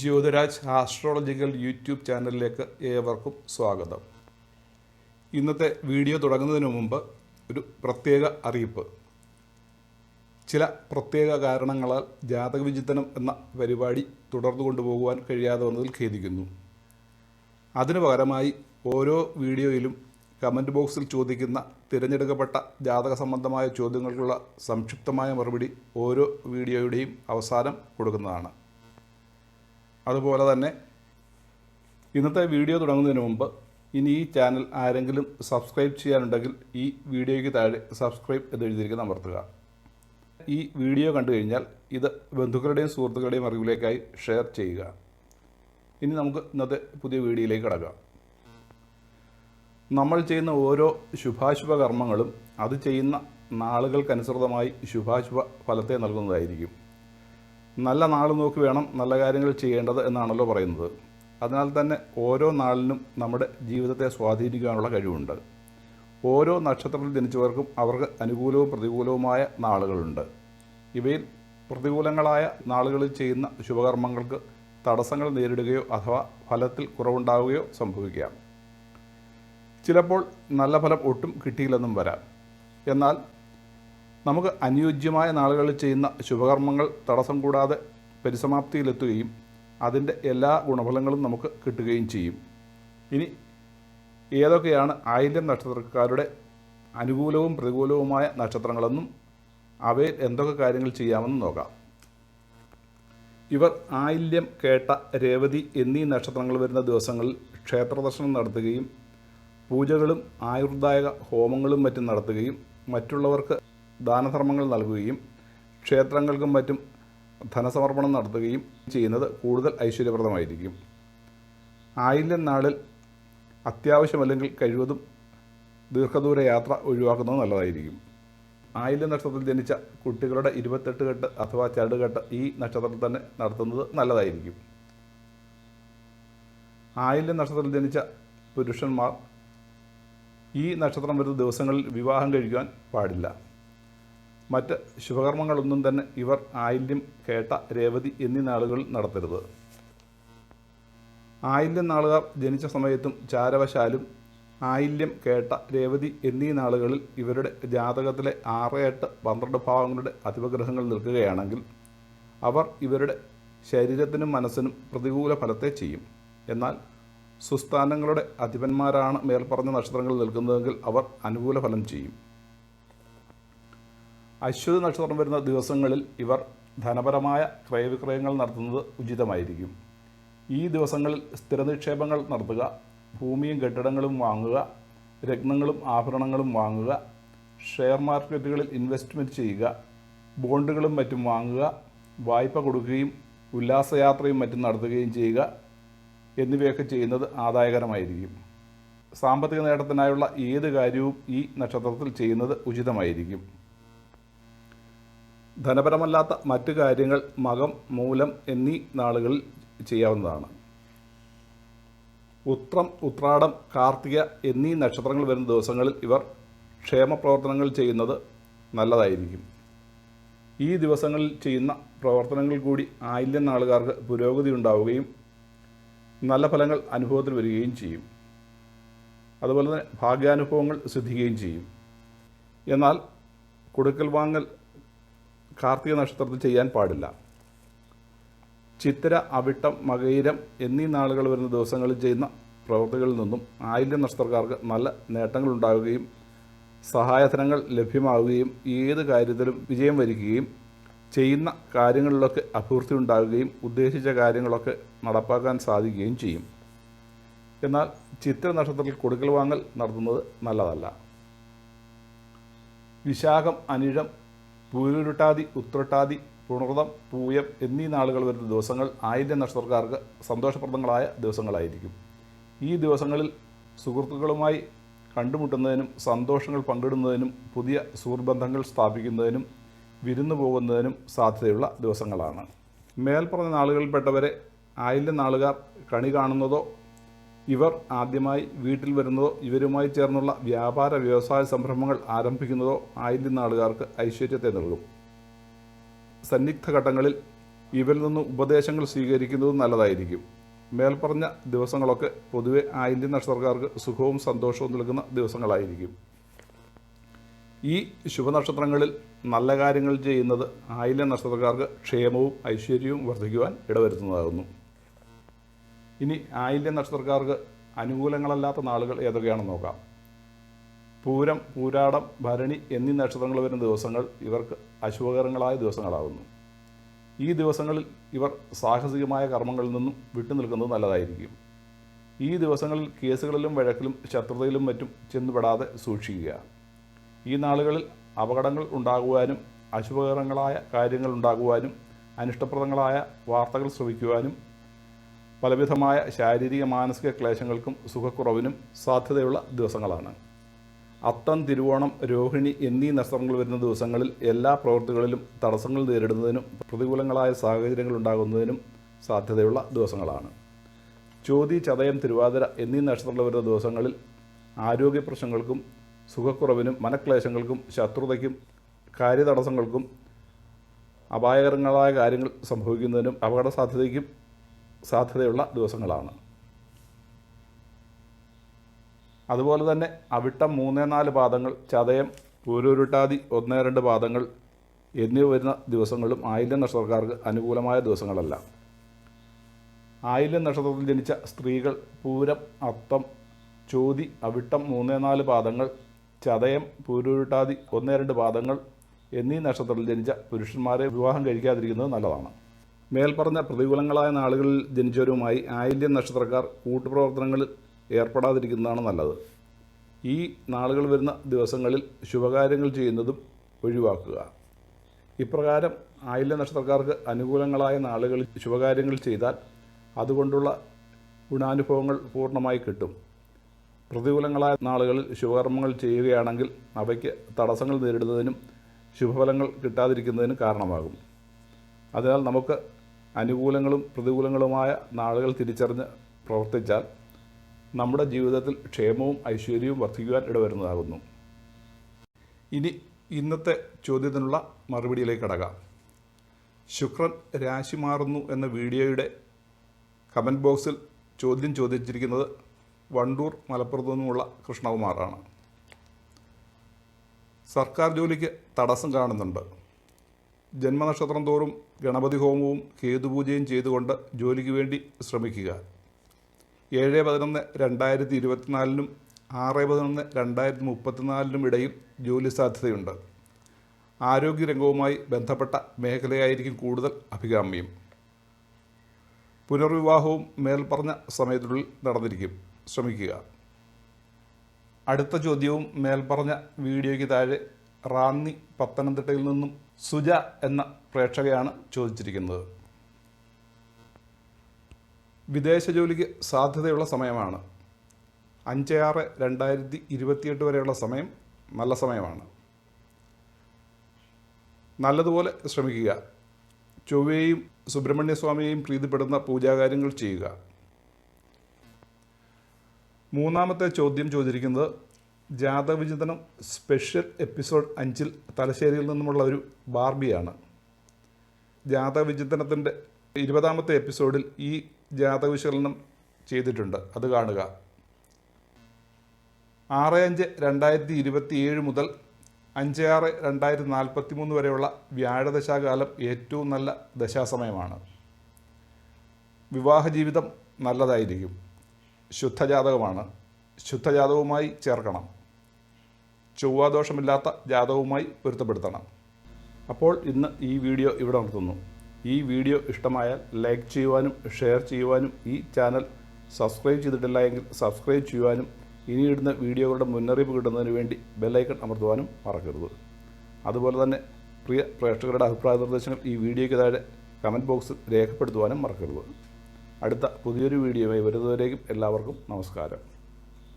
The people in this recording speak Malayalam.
ജ്യോതിരാജ് ആസ്ട്രോളജിക്കൽ യൂട്യൂബ് ചാനലിലേക്ക് ഏവർക്കും സ്വാഗതം. ഇന്നത്തെ വീഡിയോ തുടങ്ങുന്നതിന് മുമ്പ് ഒരു പ്രത്യേക അറിയിപ്പ്. ചില പ്രത്യേക കാരണങ്ങളാൽ ജാതക വിചിത്തനം എന്ന പരിപാടി തുടർന്നു കൊണ്ടുപോകുവാൻ കഴിയാതെ വന്നതിൽ ഖേദിക്കുന്നു. അതിനു പകരമായി ഓരോ വീഡിയോയിലും കമന്റ് ബോക്സിൽ ചോദിക്കുന്ന തിരഞ്ഞെടുക്കപ്പെട്ട ജാതക സംബന്ധമായ ചോദ്യങ്ങൾക്കുള്ള സംക്ഷിപ്തമായ മറുപടി ഓരോ വീഡിയോയുടെയും അവസാനം കൊടുക്കുന്നതാണ്. അതുപോലെ തന്നെ ഇന്നത്തെ വീഡിയോ തുടങ്ങുന്നതിന് മുമ്പ് ഇനി ഈ ചാനൽ ആരെങ്കിലും സബ്സ്ക്രൈബ് ചെയ്യാനുണ്ടെങ്കിൽ ഈ വീഡിയോയ്ക്ക് താഴെ സബ്സ്ക്രൈബ് എന്ന് എഴുതിയിരിക്കുന്ന അമർത്തുക. ഈ വീഡിയോ കണ്ടു കഴിഞ്ഞാൽ ഇത് ബന്ധുക്കളുടെയും സുഹൃത്തുക്കളുടെയും അറിവിലേക്കായി ഷെയർ ചെയ്യുക. ഇനി നമുക്ക് ഇന്നത്തെ പുതിയ വീഡിയോയിലേക്ക് കടക്കാം. നമ്മൾ ചെയ്യുന്ന ഓരോ ശുഭാശുഭ കർമ്മങ്ങളും അത് ചെയ്യുന്ന നാളുകൾക്കനുസൃതമായി ശുഭാശുഭ ഫലത്തെ നൽകുന്നതായിരിക്കും. നല്ല നാൾ നോക്കി വേണം നല്ല കാര്യങ്ങൾ ചെയ്യേണ്ടത് എന്നാണല്ലോ പറയുന്നത്. അതിനാൽ തന്നെ ഓരോ നാളിനും നമ്മുടെ ജീവിതത്തെ സ്വാധീനിക്കാനുള്ള കഴിവുണ്ട്. ഓരോ നക്ഷത്രത്തിൽ ജനിച്ചവർക്കും അവർക്ക് അനുകൂലവും പ്രതികൂലവുമായ നാളുകളുണ്ട്. ഇവയിൽ പ്രതികൂലങ്ങളായ നാളുകളിൽ ചെയ്യുന്ന ശുഭകർമ്മങ്ങൾക്ക് തടസ്സങ്ങൾ നേരിടുകയോ അഥവാ ഫലത്തിൽ കുറവുണ്ടാവുകയോ സംഭവിക്കാം. ചിലപ്പോൾ നല്ല ഫലം ഒട്ടും കിട്ടിയില്ലെന്നും വരാം. എന്നാൽ നമുക്ക് അനുയോജ്യമായ നാളുകളിൽ ചെയ്യുന്ന ശുഭകർമ്മങ്ങൾ തടസ്സം കൂടാതെ പരിസമാപ്തിയിലെത്തുകയും അതിന്റെ എല്ലാ ഗുണഫലങ്ങളും നമുക്ക് കിട്ടുകയും ചെയ്യും. ഇനി ഏതൊക്കെയാണ് ആയില്യം നക്ഷത്രക്കാരുടെ അനുകൂലവും പ്രതികൂലവുമായ നക്ഷത്രങ്ങളെന്നും അവയിൽ എന്തൊക്കെ കാര്യങ്ങൾ ചെയ്യാമെന്നും നോക്കാം. ഇവർ ആയില്യം കേട്ട രേവതി എന്നീ നക്ഷത്രങ്ങൾ വരുന്ന ദിവസങ്ങളിൽ ക്ഷേത്രദർശനം നടത്തുകയും പൂജകളും ആയുർദായക ഹോമങ്ങളും മറ്റും നടത്തുകയും മറ്റുള്ളവർക്ക് ദാനധർമ്മങ്ങൾ നൽകുകയും ക്ഷേത്രങ്ങൾക്കും മറ്റും ധനസമർപ്പണം നടത്തുകയും ചെയ്യുന്നത് കൂടുതൽ ഐശ്വര്യപ്രദമായിരിക്കും. ആയില്യം നാളിൽ അത്യാവശ്യമല്ലെങ്കിൽ കഴിവതും ദീർഘദൂര യാത്ര ഒഴിവാക്കുന്നത് നല്ലതായിരിക്കും. ആയില്യം നക്ഷത്രത്തിൽ ജനിച്ച കുട്ടികളുടെ ഇരുപത്തെട്ട് കെട്ട് അഥവാ ചടുകെട്ട് ഈ നക്ഷത്രത്തിൽ തന്നെ നടത്തുന്നത് നല്ലതായിരിക്കും. ആയില്യം നക്ഷത്രത്തിൽ ജനിച്ച പുരുഷന്മാർ ഈ നക്ഷത്രം വരുന്ന ദിവസങ്ങളിൽ വിവാഹം കഴിക്കുവാൻ പാടില്ല. മറ്റ് ശുഭകർമ്മങ്ങളൊന്നും തന്നെ ഇവർ ആയില്യം കേട്ട രേവതി എന്നീ നാളുകളിൽ നടത്തരുത്. ആയില്യം നാളുകാർ ജനിച്ച സമയത്തും ചാരവശാലും ആയില്യം കേട്ട രേവതി എന്നീ നാളുകളിൽ ഇവരുടെ ജാതകത്തിലെ ആറ് എട്ട് പന്ത്രണ്ട് ഭാവങ്ങളുടെ അധിപഗ്രഹങ്ങൾ നിൽക്കുകയാണെങ്കിൽ അവർ ഇവരുടെ ശരീരത്തിനും മനസ്സിനും പ്രതികൂല ഫലത്തെ ചെയ്യും. എന്നാൽ സുസ്ഥാനങ്ങളുടെ അധിപന്മാരാണ് മേൽപ്പറഞ്ഞ നക്ഷത്രങ്ങൾ നിൽക്കുന്നതെങ്കിൽ അവർ അനുകൂല ഫലം ചെയ്യും. അശ്വതി നക്ഷത്രം വരുന്ന ദിവസങ്ങളിൽ ഇവർ ധനപരമായ ക്രയവിക്രയങ്ങൾ നടത്തുന്നത് ഉചിതമായിരിക്കും. ഈ ദിവസങ്ങളിൽ സ്ഥിരനിക്ഷേപങ്ങൾ നടത്തുക ഭൂമിയും കെട്ടിടങ്ങളും വാങ്ങുക രത്നങ്ങളും ആഭരണങ്ങളും വാങ്ങുക ഷെയർ മാർക്കറ്റുകളിൽ ഇൻവെസ്റ്റ്മെന്റ് ചെയ്യുക ബോണ്ടുകളും മറ്റും വാങ്ങുക വായ്പ കൊടുക്കുകയും ഉല്ലാസയാത്രയും മറ്റും നടത്തുകയും ചെയ്യുക എന്നിവയൊക്കെ ചെയ്യുന്നത് ആദായകരമായിരിക്കും. സാമ്പത്തിക നേട്ടത്തിനായുള്ള ഏത് കാര്യവും ഈ നക്ഷത്രത്തിൽ ചെയ്യുന്നത് ഉചിതമായിരിക്കും. ധനപരമല്ലാത്ത മറ്റു കാര്യങ്ങൾ മകം മൂലം എന്നീ നാളുകളിൽ ചെയ്യാവുന്നതാണ്. ഉത്രം ഉത്രാടം കാർത്തിക എന്നീ നക്ഷത്രങ്ങൾ വരുന്ന ദിവസങ്ങളിൽ ഇവർ ക്ഷേമപ്രവർത്തനങ്ങൾ ചെയ്യുന്നത് നല്ലതായിരിക്കും. ഈ ദിവസങ്ങളിൽ ചെയ്യുന്ന പ്രവർത്തനങ്ങൾ കൂടി ആയില്യം നാളുകാർക്ക് പുരോഗതി ഉണ്ടാവുകയും നല്ല ഫലങ്ങൾ അനുഭവത്തിൽ വരികയും ചെയ്യും. അതുപോലെ തന്നെ ഭാഗ്യാനുഭവങ്ങൾ സിദ്ധിക്കുകയും ചെയ്യും. എന്നാൽ കൊടുക്കൽ വാങ്ങൽ കാർത്തിക നക്ഷത്രത്തിൽ ചെയ്യാൻ പാടില്ല. ചിത്തിര അവിട്ടം മകയിരം എന്നീ നാളുകൾ വരുന്ന ദിവസങ്ങളിൽ ചെയ്യുന്ന പ്രവൃത്തികളിൽ നിന്നും ആയില്യം നക്ഷത്രക്കാർക്ക് നല്ല നേട്ടങ്ങൾ ഉണ്ടാവുകയും സഹായധനങ്ങൾ ലഭ്യമാവുകയും ഏത് കാര്യത്തിലും വിജയം വരികയും ചെയ്യുന്ന കാര്യങ്ങളിലൊക്കെ അഭിവൃദ്ധി ഉണ്ടാവുകയും ഉദ്ദേശിച്ച കാര്യങ്ങളൊക്കെ നടപ്പാക്കാൻ സാധിക്കുകയും ചെയ്യും. എന്നാൽ ചിത്ര നക്ഷത്രത്തിൽ കൊടുക്കൽ വാങ്ങൽ നടത്തുന്നത് നല്ലതല്ല. വിശാഖം അനിഴം പൂരുരുട്ടാതി ഉത്രട്ടാതി പുണർതം പൂയം എന്നീ നാളുകൾ വരുന്ന ദിവസങ്ങൾ ആയിരം നക്ഷത്രക്കാർക്ക് സന്തോഷപ്രദങ്ങളായ ദിവസങ്ങളായിരിക്കും. ഈ ദിവസങ്ങളിൽ സുഹൃത്തുക്കളുമായി കണ്ടുമുട്ടുന്നതിനും സന്തോഷങ്ങൾ പങ്കിടുന്നതിനും പുതിയ സുഹൃബന്ധങ്ങൾ സ്ഥാപിക്കുന്നതിനും വിരുന്നു പോകുന്നതിനും സാധ്യതയുള്ള ദിവസങ്ങളാണ്. മേൽപ്പറഞ്ഞ നാളുകളിൽപ്പെട്ടവരെ ആയില്യം നാളുകാർ കണി കാണുന്നതോ ഇവർ ആദ്യമായി വീട്ടിൽ വരുന്നതോ ഇവരുമായി ചേർന്നുള്ള വ്യാപാര വ്യവസായ സംരംഭങ്ങൾ ആരംഭിക്കുന്നതോ ആയില്യം ആളുകാർക്ക് ഐശ്വര്യത്തെ നൽകും. സന്നിഗ്ധ ഘട്ടങ്ങളിൽ ഇവരിൽ നിന്ന് ഉപദേശങ്ങൾ സ്വീകരിക്കുന്നത് നല്ലതായിരിക്കും. മേൽപ്പറഞ്ഞ ദിവസങ്ങളൊക്കെ പൊതുവെ ആയില്യം നക്ഷത്രക്കാർക്ക് സുഖവും സന്തോഷവും നൽകുന്ന ദിവസങ്ങളായിരിക്കും. ഈ ശുഭനക്ഷത്രങ്ങളിൽ നല്ല കാര്യങ്ങൾ ചെയ്യുന്നത് ആയില്യ നക്ഷത്രക്കാർക്ക് ക്ഷേമവും ഐശ്വര്യവും വർദ്ധിക്കുവാൻ ഇടവരുത്തുന്നതാകുന്നു. ഇനി ആയില്യ നക്ഷത്രക്കാർക്ക് അനുകൂലങ്ങളല്ലാത്ത നാളുകൾ ഏതൊക്കെയാണെന്ന് നോക്കാം. പൂരം പൂരാടം ഭരണി എന്നീ നക്ഷത്രങ്ങൾ വരുന്ന ദിവസങ്ങൾ ഇവർക്ക് അശുഭകരങ്ങളായ ദിവസങ്ങളാകുന്നു. ഈ ദിവസങ്ങളിൽ ഇവർ സാഹസികമായ കർമ്മങ്ങളിൽ നിന്നും വിട്ടുനിൽക്കുന്നത് നല്ലതായിരിക്കും. ഈ ദിവസങ്ങളിൽ കേസുകളിലും വഴക്കിലും ശത്രുതയിലും മറ്റും ചെന്നുപെടാതെ സൂക്ഷിക്കുക. ഈ നാളുകളിൽ അപകടങ്ങൾ ഉണ്ടാകുവാനും അശുഭകരങ്ങളായ കാര്യങ്ങൾ ഉണ്ടാകുവാനും അനിഷ്ടപ്രദങ്ങളായ വാർത്തകൾ ശ്രവിക്കുവാനും പലവിധമായ ശാരീരിക മാനസിക ക്ലേശങ്ങൾക്കും സുഖക്കുറവിനും സാധ്യതയുള്ള ദിവസങ്ങളാണ്. അത്തം തിരുവോണം രോഹിണി എന്നീ നക്ഷത്രങ്ങൾ വരുന്ന ദിവസങ്ങളിൽ എല്ലാ പ്രവൃത്തികളിലും തടസ്സങ്ങൾ നേരിടുന്നതിനും പ്രതികൂലങ്ങളായ സാഹചര്യങ്ങൾ ഉണ്ടാകുന്നതിനും സാധ്യതയുള്ള ദിവസങ്ങളാണ്. ചോതി ചതയം തിരുവാതിര എന്നീ നക്ഷത്രങ്ങൾ വരുന്ന ദിവസങ്ങളിൽ ആരോഗ്യ പ്രശ്നങ്ങൾക്കും സുഖക്കുറവിനും മനക്ലേശങ്ങൾക്കും ശത്രുതയ്ക്കും കാര്യതടസ്സങ്ങൾക്കും അപായകരങ്ങളായ കാര്യങ്ങൾ സംഭവിക്കുന്നതിനും അപകട സാധ്യതയ്ക്കും സാധ്യതയുള്ള ദിവസങ്ങളാണ്. അതുപോലെ തന്നെ അവിട്ടം മൂന്ന് നാല് പാദങ്ങൾ ചതയം പൂരൂരുട്ടാതി ഒന്ന് രണ്ട് പാദങ്ങൾ എന്നിവ വരുന്ന ദിവസങ്ങളും ആയില്യം നക്ഷത്രക്കാർക്ക് അനുകൂലമായ ദിവസങ്ങളല്ല. ആയില്യം നക്ഷത്രത്തിൽ ജനിച്ച സ്ത്രീകൾ പൂരം അത്തം ചോതി അവിട്ടം മൂന്ന് നാല് പാദങ്ങൾ ചതയം പൂരൂരുട്ടാതി ഒന്ന് രണ്ട് പാദങ്ങൾ എന്നീ നക്ഷത്രത്തിൽ ജനിച്ച പുരുഷന്മാരെ വിവാഹം കഴിക്കാതിരിക്കുന്നത് നല്ലതാണ്. മേൽപ്പറഞ്ഞ പ്രതികൂലങ്ങളായ നാളുകളിൽ ജനിച്ചവരുമായി ആയില്യം നക്ഷത്രക്കാർ കൂട്ടുപ്രവർത്തനങ്ങളിൽ ഏർപ്പെടാതിരിക്കുന്നതാണ് നല്ലത്. ഈ നാളുകൾ വരുന്ന ദിവസങ്ങളിൽ ശുഭകാര്യങ്ങൾ ചെയ്യുന്നതും ഒഴിവാക്കുക. ഇപ്രകാരം ആയില്യ നക്ഷത്രക്കാർക്ക് അനുകൂലങ്ങളായ നാളുകളിൽ ശുഭകാര്യങ്ങൾ ചെയ്താൽ അതുകൊണ്ടുള്ള ഗുണാനുഭവങ്ങൾ പൂർണമായി കിട്ടും. പ്രതികൂലങ്ങളായ നാളുകളിൽ ശുഭകർമ്മങ്ങൾ ചെയ്യുകയാണെങ്കിൽ അവയ്ക്ക് തടസ്സങ്ങൾ നേരിടുന്നതിനും ശുഭഫലങ്ങൾ കിട്ടാതിരിക്കുന്നതിനും കാരണമാകും. അതിനാൽ നമുക്ക് അനുകൂലങ്ങളും പ്രതികൂലങ്ങളുമായ നാളുകൾ തിരിച്ചറിഞ്ഞ് പ്രവർത്തിച്ചാൽ നമ്മുടെ ജീവിതത്തിൽ ക്ഷേമവും ഐശ്വര്യവും വർദ്ധിക്കുവാൻ ഇടവരുന്നതാകുന്നു. ഇനി ഇന്നത്തെ ചോദ്യത്തിനുള്ള മറുപടിയിലേക്ക് കടക്കാം. ശുക്രൻ രാശി മാറുന്നു എന്ന വീഡിയോയുടെ കമന്റ് ബോക്സിൽ ചോദ്യം ചോദിച്ചിരിക്കുന്നത് വണ്ടൂർ മലപ്പുറത്തു നിന്നുമുള്ള കൃഷ്ണകുമാറാണ്. സർക്കാർ ജോലിക്ക് തടസ്സം കാണുന്നുണ്ട്. ജന്മനക്ഷത്രം തോറും ഗണപതി ഹോമവും കേതുപൂജയും ചെയ്തുകൊണ്ട് ജോലിക്ക് വേണ്ടി ശ്രമിക്കുക. ഏഴ് പതിനൊന്ന് രണ്ടായിരത്തി ഇരുപത്തിനാലിനും ആറ് പതിനൊന്ന് രണ്ടായിരത്തി മുപ്പത്തിനാലിനും ഇടയിൽ ജോലി സാധ്യതയുണ്ട്. ആരോഗ്യരംഗവുമായി ബന്ധപ്പെട്ട മേഖലയായിരിക്കും കൂടുതൽ അഭികാമ്യം. പുനർവിവാഹവും മേൽപ്പറഞ്ഞ സമയത്തിനുള്ളിൽ നടന്നിരിക്കും. ശ്രമിക്കുക. അടുത്ത ചോദ്യവും മേൽപ്പറഞ്ഞ വീഡിയോയ്ക്ക് താഴെ റാന്നി പത്തനംതിട്ടയിൽ നിന്നും സുജ എന്ന പ്രേക്ഷകയാണ് ചോദിച്ചിരിക്കുന്നത്. വിദേശ ജോലിക്ക് സാധ്യതയുള്ള സമയമാണ്. അഞ്ച് ആറ് രണ്ടായിരത്തി ഇരുപത്തിയെട്ട് വരെയുള്ള സമയം നല്ല സമയമാണ്. നല്ലതുപോലെ ശ്രമിക്കുക. ചൊവ്വയെയും സുബ്രഹ്മണ്യസ്വാമിയെയും പ്രീതിപ്പെടുന്ന പൂജാകാര്യങ്ങൾ ചെയ്യുക. മൂന്നാമത്തെ ചോദ്യം ചോദിച്ചിരിക്കുന്നത് ജാതവിചിന്തനം സ്പെഷ്യൽ എപ്പിസോഡ് അഞ്ചിൽ തലശ്ശേരിയിൽ നിന്നുമുള്ള ഒരു ബാർബിയാണ്. ജാതവിചിന്തനത്തിന്റെ ഇരുപതാമത്തെ എപ്പിസോഡിൽ ഈ ജാതക വിശകലനം ചെയ്തിട്ടുണ്ട്. അത് കാണുക. ആറ് അഞ്ച് രണ്ടായിരത്തി ഇരുപത്തി ഏഴ് മുതൽ അഞ്ച് ആറ് രണ്ടായിരത്തി നാൽപ്പത്തി മൂന്ന് വരെയുള്ള വ്യാഴദശാകാലം ഏറ്റവും നല്ല ദശാസമയമാണ്. വിവാഹ ജീവിതം നല്ലതായിരിക്കും. ശുദ്ധജാതകമാണ്. ശുദ്ധജാതകവുമായി ചേർക്കണം. ചൊവ്വാദോഷമില്ലാത്ത ജാതവുമായി പൊരുത്തപ്പെടുത്തണം. അപ്പോൾ ഇന്ന് ഈ വീഡിയോ ഇവിടെ നിർത്തുന്നു. ഈ വീഡിയോ ഇഷ്ടമായാൽ ലൈക്ക് ചെയ്യുവാനും ഷെയർ ചെയ്യുവാനും ഈ ചാനൽ സബ്സ്ക്രൈബ് ചെയ്തിട്ടില്ല എങ്കിൽ സബ്സ്ക്രൈബ് ചെയ്യുവാനും ഇനിയിടുന്ന വീഡിയോകളുടെ മുന്നറിയിപ്പ് കിട്ടുന്നതിന് വേണ്ടി ബെല്ലൈക്കൺ അമർത്തുവാനും മറക്കരുത്. അതുപോലെ തന്നെ പ്രിയ പ്രേക്ഷകരുടെ അഭിപ്രായ നിർദ്ദേശങ്ങൾ ഈ വീഡിയോയ്ക്ക് താഴെ കമന്റ് ബോക്സിൽ രേഖപ്പെടുത്തുവാനും മറക്കരുത്. അടുത്ത പുതിയൊരു വീഡിയോയുമായി വരുന്നവരേക്കും എല്ലാവർക്കും നമസ്കാരം.